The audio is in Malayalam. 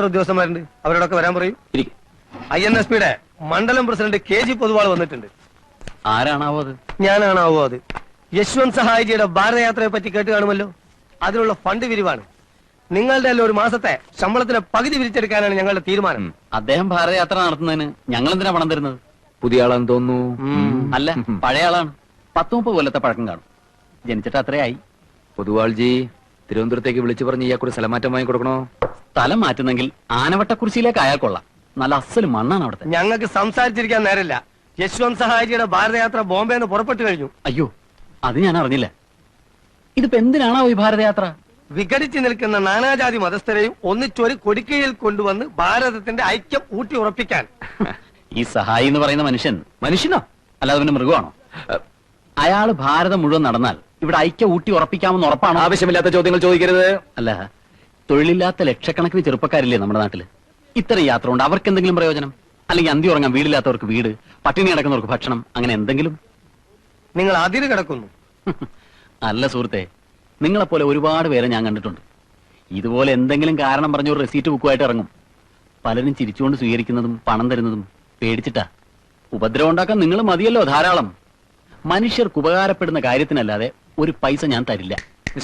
എത്ര ഉദ്യോഗസ്ഥന്മാരുണ്ട് അവരോടൊക്കെ വരാൻ പറയും. ഇരിക്കും. ഐ എൻ എസ് പിയുടെ മണ്ഡലം പ്രസിഡന്റ് കെ ജി പൊതുവാൾ വന്നിട്ടുണ്ട്. ആരാണാവോ അത്? ഞാനാണാവോ അത്? യശ്വന്ത് സഹായിജിയുടെ ഭാരതയാത്രയെ പറ്റി കേട്ട് കാണുമല്ലോ? അതിനുള്ള ഫണ്ട് വിരിവാണ്. നിങ്ങളുടെ എല്ലാം ഒരു മാസത്തെ ശമ്പളത്തിന്റെ പകുതി വിരിച്ചെടുക്കാനാണ് ഞങ്ങളുടെ തീരുമാനം. അദ്ദേഹം ഭാരതയാത്ര നടത്തുന്നതിന് ഞങ്ങൾ എന്തിനാ പണം തരുന്നത്? പുതിയ ആളാന്ന് തോന്നുന്നു. അല്ല പഴയ ആളാണ്. പത്ത് മുപ്പത് കൊല്ലത്തെ പഴക്കം കാണും. ജനിച്ചിട്ട് അത്രയായി. പൊതുവാൾജി തിരുവനന്തപുരത്തേക്ക് വിളിച്ചു പറഞ്ഞ് ഇയാൾക്കൊരു സ്ഥലമാറ്റം വാങ്ങി കൊടുക്കണോ സ്ഥലം മാറ്റുന്നെങ്കിൽ ആനവട്ടക്കുറിശിയിലേക്ക് അയാൾ കൊള്ളാം. നല്ല അസൽ മണ്ണാണ് അവിടുത്തെ. ഞങ്ങൾക്ക് സംസാരിച്ചിരിക്കാൻ നേരമില്ല. യശ്വന്ത് സഹായിജിയുടെ ഭാരതയാത്ര ബോംബെ നിന്ന് പുറപ്പെട്ടു കഴിഞ്ഞു. അയ്യോ അത് ഞാൻ അറിഞ്ഞില്ല. ഇതിപ്പോ എന്തിനാണോ ഈ ഭാരതയാത്ര? വിഘടിച്ചു നിൽക്കുന്ന നാനാജാതി മതസ്ഥരെയും ഒന്നിച്ചൊരു കൊടിക്കയിൽ കൊണ്ടുവന്ന് ഭാരതത്തിന്റെ ഐക്യം ഊട്ടി ഉറപ്പിക്കാൻ. ഈ സഹായി എന്ന് പറയുന്ന മനുഷ്യൻ മനുഷ്യനോ? അല്ലാതെ പിന്നെ മൃഗമാണോ? അയാൾ ഭാരതം മുഴുവൻ നടന്നാൽ ഇവിടെ ഐക്യം ഊട്ടി ഉറപ്പിക്കാമെന്ന് ഉറപ്പാണ്? ആവശ്യമില്ലാത്ത ചോദ്യങ്ങൾ ചോദിക്കരുത്. അല്ല തൊഴിലില്ലാത്ത ലക്ഷക്കണക്കിന് ചെറുപ്പക്കാരില്ലേ നമ്മുടെ നാട്ടിൽ? ഇത്തരം യാത്ര കൊണ്ട് അവർക്ക് എന്തെങ്കിലും പ്രയോജനം? അല്ലെങ്കിൽ അന്തി ഉറങ്ങാൻ വീടില്ലാത്തവർക്ക് വീട് പട്ടിണി കിടക്കുന്നവർക്ക് ഭക്ഷണം അങ്ങനെ എന്തെങ്കിലും? നിങ്ങൾ അതിര് കിടക്കുന്നു. അല്ല സുഹൃത്തെ നിങ്ങളെപ്പോലെ ഒരുപാട് പേരെ ഞാൻ കണ്ടിട്ടുണ്ട്. ഇതുപോലെ എന്തെങ്കിലും കാരണം പറഞ്ഞ ഒരു റെസീറ്റ് ബുക്കുമായിട്ട് ഇറങ്ങും. പലരും ചിരിച്ചുകൊണ്ട് സ്വീകരിക്കുന്നതും പണം തരുന്നതും പേടിച്ചിട്ടാ. ഉപദ്രവം ഉണ്ടാക്കാൻ നിങ്ങൾ മതിയല്ലോ ധാരാളം. മനുഷ്യർക്ക് ഉപകാരപ്പെടുന്ന കാര്യത്തിനല്ലാതെ ഒരു പൈസ ഞാൻ തരില്ല.